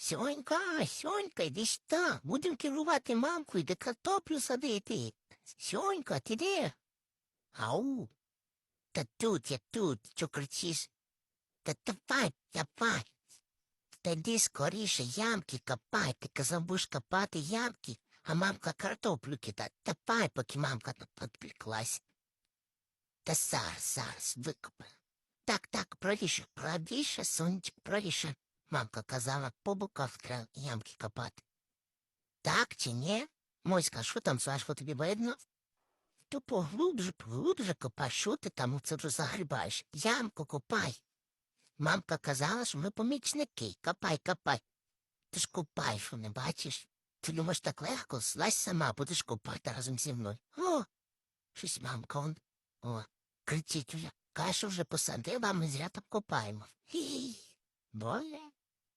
Сьонька, сьонька, йди сюди. Будемо керувати мамкою, де картоплю садити. Сьонька, ти де? Ау. Та тут, я тут, що кричиш? Та давай, давай. Та йди скоріше ямки копай. Ти казав, будеш копати ямки, а мамка картоплю кидає. Давай, поки мамка тут підпіклась. Та зараз, зараз викопаю. Так, так, правіше, правіше, сонечок, правіше. Мамка казала, по боках ямки копати. Так чи ні? Моська, що там, Сашко, тобі видно? То поглубже, поглубже копай, що ти там оце вже загрібаєш? Ямку копай. Мамка казала, що ми помічники. Копай, копай. Ти ж копай, що не бачиш? Ти думаєш так легко, злазь сама, будеш копати разом зі мною. О, щось мамка он. О, кричить вже. Кашу вже посадила, а ми зря там копаємо. Хі. Боже,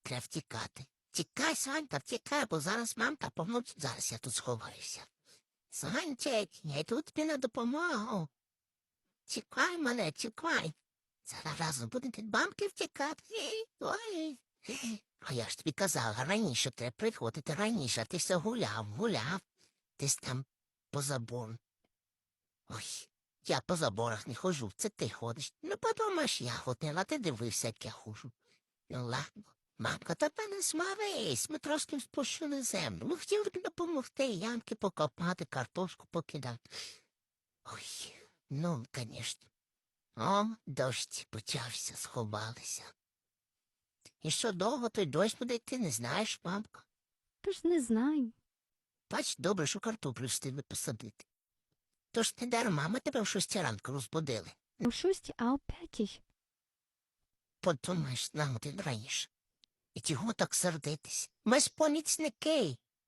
треба втікати. Тікай, Санька, втікай, бо зараз мамка помнуть. Зараз я тут сховаюся. Санчик, я йду тобі на допомогу. Тікай мене, тікай. Зараз разом будете від мамки втікати. Ой. А я ж тобі казав, раніше треба приходити раніше, а ти все гуляв, гуляв. Десь там по забору. Ой, я по заборах не ходжу, це ти ходиш. Ну, подумаєш, я ходила, ти дивився, як я ходжу. Ну, ладно. Мамка, та не смарись, ми трошки спущили землю. Ми хотіли б допомогти ямки покопати, картошку покидати. Ой, ну, звісно. О, дощ почався, сховалися. І що довго той дощ буде йти, не знаєш, мамка? Тож не знаю. Бач, добре, що картоплю встигли посадити. Тож не дарма ми тебе в шостій ранку розбудили. У шостій, а о п'ятій. Подумаєш на один раніше. І чого так сердитись? Ми ж помічники.